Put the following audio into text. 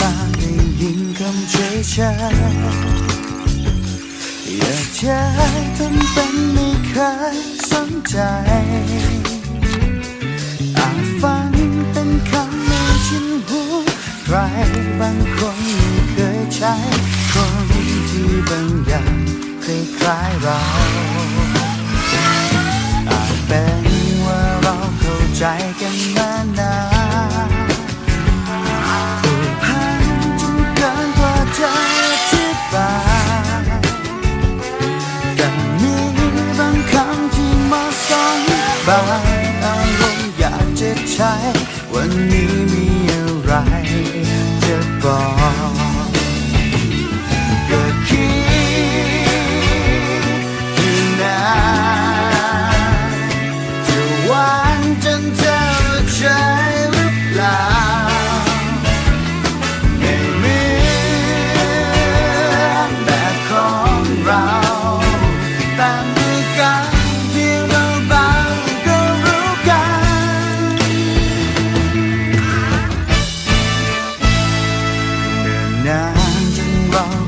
ลาได้ยินคำเฉยเฉยอยากจะทำเป็นไม่เคยสนใจ อาจฟังเป็นคำในชินหูใครบางคนไม่เคยใช้ คนที่บางอย่างคล้ายๆเราากจะใช้วันนี้มีอะไรจะบอก wrong